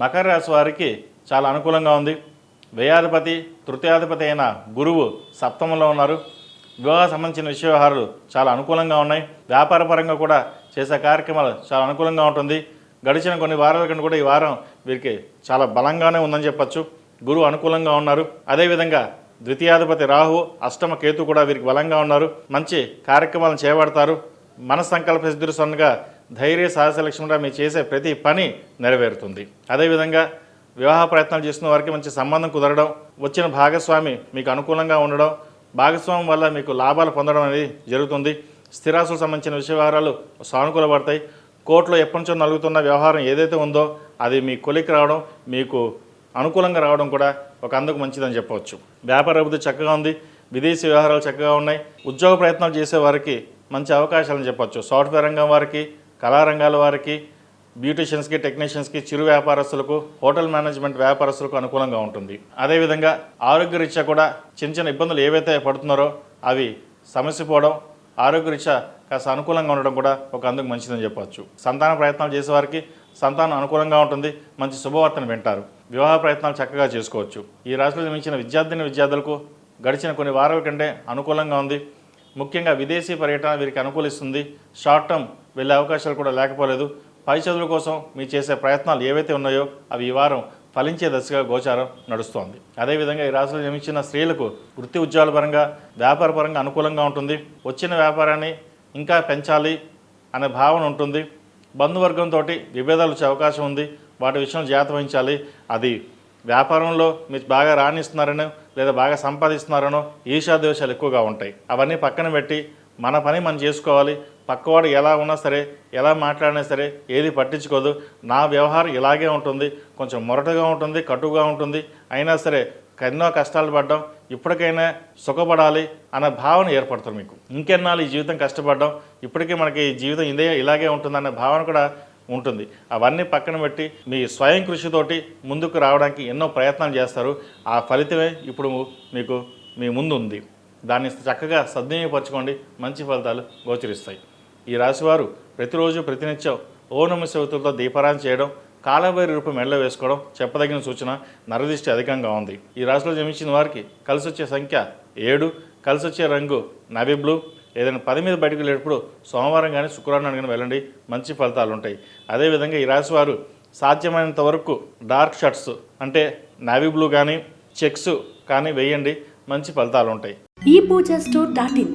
మకర రాశి వారికి చాలా అనుకూలంగా ఉంది. వ్యయాధిపతి తృతీయాధిపతి అయిన గురువు సప్తమంలో ఉన్నారు. వివాహ సంబంధించిన విషయవహారాలు చాలా అనుకూలంగా ఉన్నాయి. వ్యాపార పరంగా కూడా చేసే కార్యక్రమాలు చాలా అనుకూలంగా ఉంటుంది. గడిచిన కొన్ని వారాల కంటే కూడా ఈ వారం వీరికి చాలా బలంగానే ఉందని చెప్పొచ్చు. గురువు అనుకూలంగా ఉన్నారు. అదేవిధంగా ద్వితీయాధిపతి రాహు అష్టమ కేతు కూడా వీరికి బలంగా ఉన్నారు. మంచి కార్యక్రమాలను చేపడతారు. మన సంకల్ప సిద్ధిరుసన్నగా ధైర్య సాహస లక్ష్యంగా మీరు చేసే ప్రతి పని నెరవేరుతుంది. అదేవిధంగా వివాహ ప్రయత్నాలు చేస్తున్న వారికి మంచి సంబంధం కుదరడం వచ్చిన భాగస్వామి మీకు అనుకూలంగా ఉండడం భాగస్వామి వల్ల మీకు లాభాలు పొందడం అనేది జరుగుతుంది. స్థిరాస్తులకు సంబంధించిన విషయవారాలు వ్యవహారాలు సానుకూలపడతాయి కోర్టులో ఎప్పటినుంచో నలుగుతున్న వ్యవహారం ఏదైతే ఉందో అది మీ కొలికి రావడం మీకు అనుకూలంగా రావడం కూడా ఒక అందుకు మంచిదని చెప్పవచ్చు. వ్యాపార అభివృద్ధి చక్కగా ఉంది. విదేశీ వ్యవహారాలు చక్కగా ఉన్నాయి. ఉద్యోగ ప్రయత్నాలు చేసే వారికి మంచి అవకాశాలని చెప్పవచ్చు. సాఫ్ట్వేర్ రంగం వారికి కళారంగాల వారికి బ్యూటిషియన్స్కి టెక్నీషియన్స్కి చిరు వ్యాపారస్తులకు హోటల్ మేనేజ్మెంట్ వ్యాపారస్తులకు అనుకూలంగా ఉంటుంది. అదేవిధంగా ఆరోగ్యరీత్యా కూడా చిన్న చిన్న ఇబ్బందులు ఏవైతే పడుతున్నారో అవి సమస్య పోవడం ఆరోగ్యరీత్యా కాస్త అనుకూలంగా ఉండడం కూడా ఒక అందుకు మంచిదని చెప్పవచ్చు సంతాన ప్రయత్నాలు చేసేవారికి సంతానం అనుకూలంగా ఉంటుంది మంచి శుభవార్తను వింటారు. వివాహ ప్రయత్నాలు చక్కగా చేసుకోవచ్చు. ఈ రాశిలో మించిన విద్యార్థిని విద్యార్థులకు గడిచిన కొన్ని వారాల కంటే అనుకూలంగా ఉంది. ముఖ్యంగా విదేశీ పర్యటన వీరికి అనుకూలిస్తుంది. షార్ట్ టర్మ్ వెళ్ళే అవకాశాలు కూడా లేకపోలేదు. పై చదువుల కోసం మీరు చేసే ప్రయత్నాలు ఏవైతే ఉన్నాయో అవి ఈ వారం ఫలించే దశగా గోచారం నడుస్తోంది. అదేవిధంగా ఈ రాశిలో జమించిన స్త్రీలకు వృత్తి ఉద్యోగాల పరంగా వ్యాపార పరంగా అనుకూలంగా ఉంటుంది. వచ్చిన వ్యాపారాన్ని ఇంకా పెంచాలి అనే భావన ఉంటుంది. బంధువర్గంతో విభేదాలు వచ్చే అవకాశం ఉంది. వాటి విషయంలో జాగ్రత్త వహించాలి. అది వ్యాపారంలో మీరు బాగా రాణిస్తున్నారనో లేదా బాగా సంపాదిస్తున్నారనో ఈర్షాద్వేషాలు ఎక్కువగా ఉంటాయి. అవన్నీ పక్కన పెట్టి మన పని మనం చేసుకోవాలి. పక్కవాడు ఎలా ఉన్నా సరే ఎలా మాట్లాడినా సరే ఏది పట్టించుకోదు. నా వ్యవహారం ఇలాగే ఉంటుంది. కొంచెం మొరటుగా ఉంటుంది కటుగా ఉంటుంది. అయినా సరే ఎన్నో కష్టాలు పడ్డాం. ఇప్పటికైనా సుఖపడాలి అన్న భావన ఏర్పడుతుంది మీకు. ఇంకెన్నాళ్ళు ఈ జీవితం కష్టపడ్డాం. ఇప్పటికీ మనకి ఈ జీవితం ఇదే ఇలాగే ఉంటుందన్న భావన కూడా ఉంటుంది. అవన్నీ పక్కన పెట్టి మీ స్వయం కృషితోటి ముందుకు రావడానికి ఎన్నో ప్రయత్నాలు చేస్తారు. ఆ ఫలితమే ఇప్పుడు మీకు మీ ముందు ఉంది దాన్ని చక్కగా సద్వినియోగపరచుకోండి. మంచి ఫలితాలు గోచరిస్తాయి. ఈ రాశివారు ప్రతిరోజు ప్రతినిత్యం ఓనమ శివతులతో దీపారాయణ చేయడం కాలభైరి రూపం మెళ్ళ వేసుకోవడం చెప్పదగిన సూచన నరదిష్టి అధికంగా ఉంది. ఈ రాశిలో జన్మించిన వారికి కలిసి వచ్చే సంఖ్య ఏడు కలిసి వచ్చే రంగు నవి బ్లూ. ఏదైనా పది మీద బయటకు వెళ్ళేటప్పుడు సోమవారం కానీ శుక్రవారం కానీ వెళ్ళండి మంచి ఫలితాలు ఉంటాయి అదేవిధంగా ఈ రాశి వారు సాధ్యమైనంత వరకు డార్క్ షర్ట్స్ అంటే నావీ బ్లూ కానీ చెక్స్ కానీ వేయండి మంచి ఫలితాలు ఉంటాయి ఈ పూజ స్టోర్ డాట్ ఇన్.